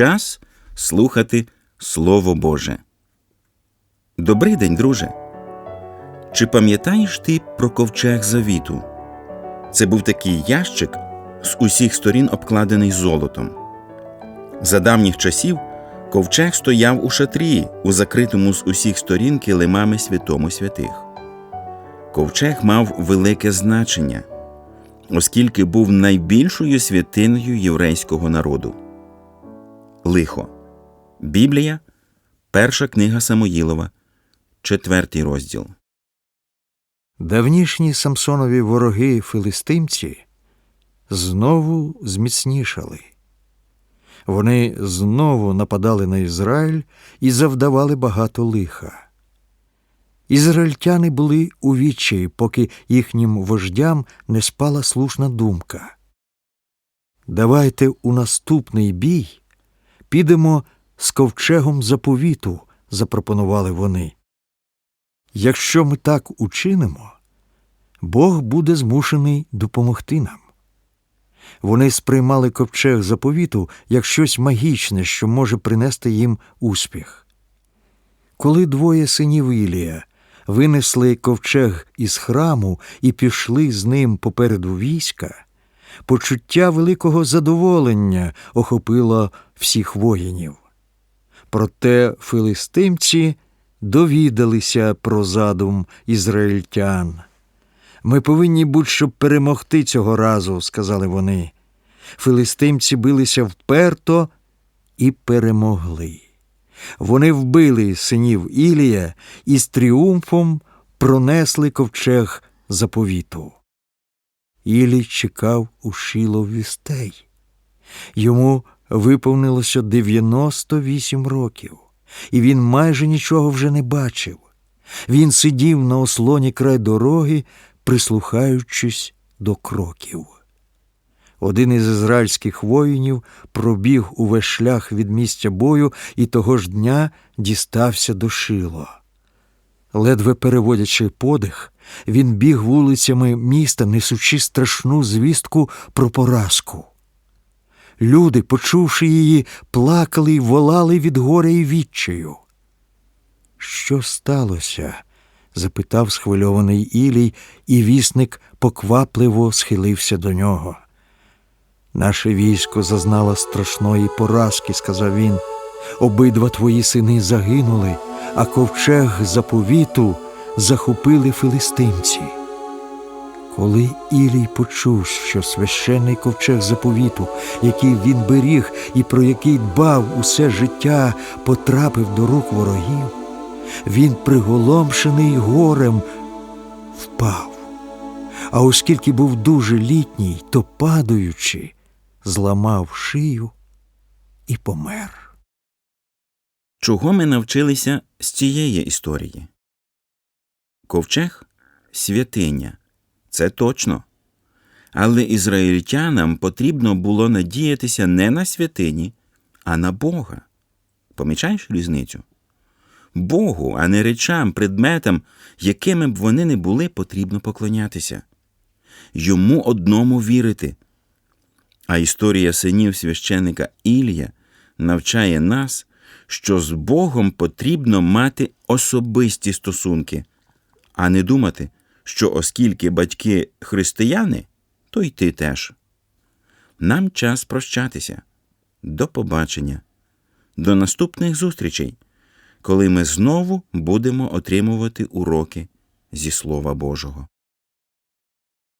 Час слухати Слово Боже. Добрий день, друже. Чи пам'ятаєш ти про ковчег завіту? Це був такий ящик з усіх сторін обкладений золотом. За давніх часів ковчег стояв у шатрі, у закритому з усіх сторін килимами святому святих. Ковчег мав велике значення, оскільки був найбільшою святиною єврейського народу. Лихо. Біблія, перша книга Самоїлова, четвертий розділ. Давнішні Самсонові вороги филистимці знову зміцнішали. Вони знову нападали на Ізраїль і завдавали багато лиха. Ізраїльтяни були у відчаї, поки їхнім вождям не спала слушна думка. Давайте у наступний бій підемо з ковчегом заповіту, запропонували вони. Якщо ми так учинимо, Бог буде змушений допомогти нам. Вони сприймали ковчег заповіту як щось магічне, що може принести їм успіх. Коли двоє синів Ілія винесли ковчег із храму і пішли з ним попереду війська, почуття великого задоволення охопило всіх воїнів. Проте филистимці довідалися про задум ізраїльтян. Ми повинні будь-щоб перемогти цього разу, сказали вони. Филистимці билися вперто і перемогли. Вони вбили синів Ілія і з тріумфом пронесли ковчег заповіту. Ілій чекав у Шіло вістей. Йому виповнилося 98 років, і він майже нічого вже не бачив. Він сидів на ослоні край дороги, прислухаючись до кроків. Один із ізраїльських воїнів пробіг увесь шлях від місця бою і того ж дня дістався до Шило. Ледве переводячи подих, він біг вулицями міста, несучи страшну звістку про поразку. Люди, почувши її, плакали й волали від горя і відчаю. Що сталося? запитав схвильований Ілій, і вісник поквапливо схилився до нього. Наше військо зазнало страшної поразки, сказав він. Обидва твої сини загинули, а ковчег заповіту захопили филистимці. Коли Ілій почув, що священний ковчег заповіту, який він беріг і про який дбав усе життя, потрапив до рук ворогів, він, приголомшений горем, впав. А оскільки був дуже літній, то падаючи, зламав шию і помер. Чого ми навчилися з цієї історії? Ковчег святиня. Це точно. Але ізраїльтянам потрібно було надіятися не на святині, а на Бога. Помічаєш різницю? Богу, а не речам, предметам, якими б вони не були, потрібно поклонятися. Йому одному вірити. А історія синів священика Ілія навчає нас, що з Богом потрібно мати особисті стосунки, а не думати, що оскільки батьки християни, то й ти теж. Нам час прощатися. До побачення, до наступних зустрічей, коли ми знову будемо отримувати уроки зі Слова Божого.